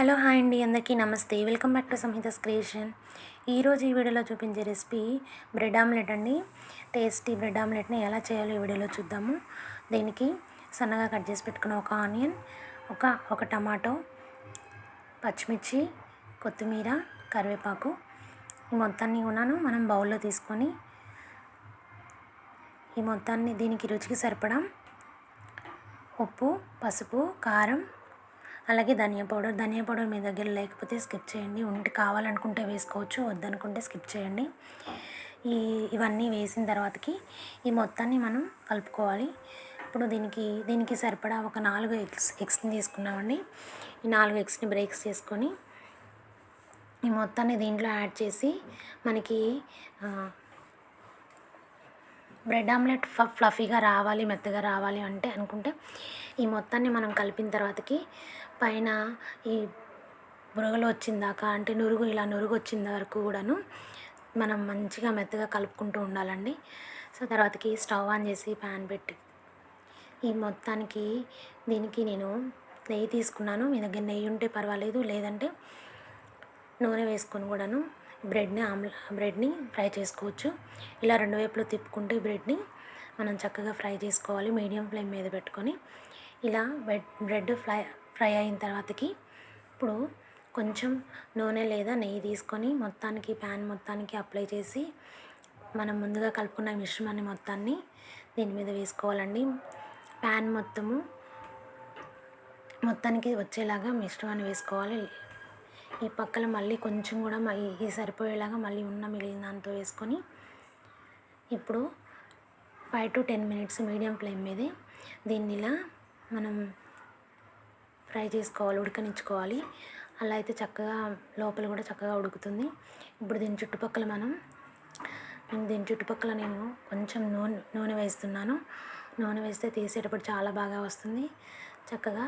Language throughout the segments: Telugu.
హలో హాయ్ అండి అందరికీ నమస్తే. Welcome back to Samhita's creation ఈరోజు ఈ వీడియోలో చూపించే రెసిపీ బ్రెడ్ ఆమ్లెట్ అండి. టేస్టీ బ్రెడ్ ఆమ్లెట్ని ఎలా చేయాలో ఈ వీడియోలో చూద్దాము. దీనికి సన్నగా కట్ చేసి పెట్టుకున్న ఒక ఆనియన్ ఒక ఒక టమాటో పచ్చిమిర్చి కొత్తిమీర కరివేపాకు ఈ మొత్తాన్ని ఉన్నాను. మనం బౌల్లో తీసుకొని ఈ మొత్తాన్ని దీనికి రుచికి సరిపడా ఉప్పు పసుపు కారం అలాగే ధనియా పౌడర్ ధనియా పౌడర్ మీ దగ్గర లేకపోతే స్కిప్ చేయండి. ఉంటే కావాలనుకుంటే వేసుకోవచ్చు వద్దనుకుంటే స్కిప్ చేయండి. ఈ ఇవన్నీ వేసిన తర్వాతకి ఈ మొత్తాన్ని మనం కలుపుకోవాలి. ఇప్పుడు దీనికి దీనికి సరిపడా ఒక నాలుగు ఎగ్స్ ఎగ్స్ని తీసుకున్నామండి. ఈ నాలుగు ఎగ్స్ని బ్రేక్స్ చేసుకొని ఈ మొత్తాన్ని దీంట్లో యాడ్ చేసి మనకి బ్రెడ్ ఆమ్లెట్ ఫ్లఫీగా రావాలి మెత్తగా రావాలి అంటే అనుకుంటే ఈ మొత్తాన్ని మనం కలిపిన తర్వాతకి పైన ఈ బురగలు వచ్చిందాక అంటే నురుగు ఇలా నురుగు వచ్చిన వరకు కూడాను మనం మంచిగా మెత్తగా కలుపుకుంటూ ఉండాలండి. సో తర్వాతకి స్టవ్ ఆన్ చేసి ప్యాన్ పెట్టి ఈ మొత్తానికి దీనికి నేను నెయ్యి తీసుకున్నాను. మీ దగ్గర నెయ్యి ఉంటే పర్వాలేదు లేదంటే నూనె వేసుకొని కూడాను బ్రెడ్ని ఆమ్ల బ్రెడ్ని ఫ్రై చేసుకోవచ్చు. ఇలా రెండు వైపులు తిప్పుకుంటే బ్రెడ్ని మనం చక్కగా ఫ్రై చేసుకోవాలి మీడియం ఫ్లేమ్ మీద పెట్టుకొని. ఇలా బ్రెడ్ బ్రెడ్ ఫ్రై ఫ్రై అయిన తర్వాతకి ఇప్పుడు కొంచెం నూనె లేదా నెయ్యి తీసుకొని మొత్తానికి ప్యాన్ మొత్తానికి అప్లై చేసి మనం ముందుగా కలుపుకున్న మిశ్రమాన్ని మొత్తాన్ని దీని మీద వేసుకోవాలండి. ప్యాన్ మొత్తము మొత్తానికి వచ్చేలాగా మిశ్రమాన్ని వేసుకోవాలి. ఈ పక్కన మళ్ళీ కొంచెం కూడా ఈ సరిపోయేలాగా మళ్ళీ ఉన్న మిగిలిన దాంతో వేసుకొని ఇప్పుడు five to ten minutes medium flame మీదే దీన్ని ఇలా మనం ఫ్రై చేసుకోవాలి ఉడకనిచ్చుకోవాలి. అలా అయితే చక్కగా లోపల కూడా చక్కగా ఉడుకుతుంది. ఇప్పుడు దీని చుట్టుపక్కల మనం దీని చుట్టుపక్కల నేను కొంచెం నూనె నూనె వేస్తున్నాను. నూనె వేస్తే తీసేటప్పుడు చాలా బాగా వస్తుంది. చక్కగా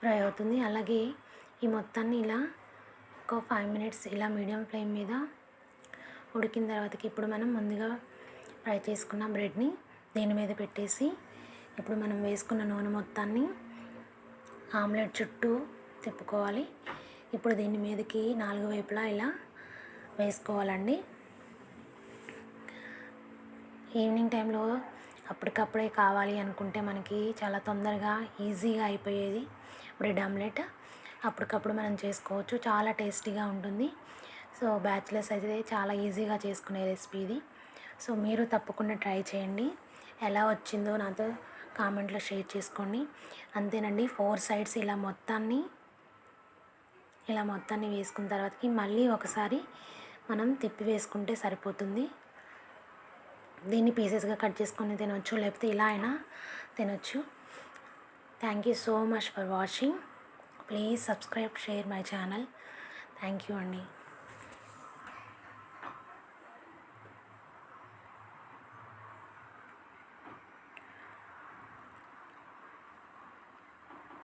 ఫ్రై అవుతుంది. అలాగే ఈ మొత్తాన్ని ఇలా ఒక ఫైవ్ మినిట్స్ ఇలా మీడియం ఫ్లేమ్ మీద ఉడికిన తర్వాతకి ఇప్పుడు మనం ముందుగా ఫ్రై చేసుకున్న బ్రెడ్ని దీని మీద పెట్టేసి ఇప్పుడు మనం వేసుకున్న నూనె మొత్తాన్ని ఆమ్లెట్ చుట్టూ తిప్పుకోవాలి. ఇప్పుడు దీని మీదకి నాలుగు వైపులా ఇలా వేసుకోవాలండి. ఈవినింగ్ టైంలో అప్పటికప్పుడే కావాలి అనుకుంటే మనకి చాలా తొందరగా ఈజీగా అయిపోయేది బ్రెడ్ ఆమ్లెట్ అప్పటికప్పుడు మనం చేసుకోవచ్చు. చాలా టేస్టీగా ఉంటుంది. సో బ్యాచిలర్స్ అయితే చాలా ఈజీగా చేసుకునే రెసిపీ ఇది. సో మీరు తప్పకుండా ట్రై చేయండి. ఎలా వచ్చిందో నాతో కామెంట్లో షేర్ చేసుకోండి. అంతేనండి ఫోర్ సైడ్స్ ఇలా మొత్తాన్ని ఇలా మొత్తాన్ని వేసుకున్న తర్వాతకి మళ్ళీ ఒకసారి మనం తిప్పి వేసుకుంటే సరిపోతుంది. దీన్ని పీసెస్గా కట్ చేసుకొని తినొచ్చు లేకపోతే ఇలా అయినా తినొచ్చు. Thank you so much for watching. Please subscribe share my channel. Thank you అండి.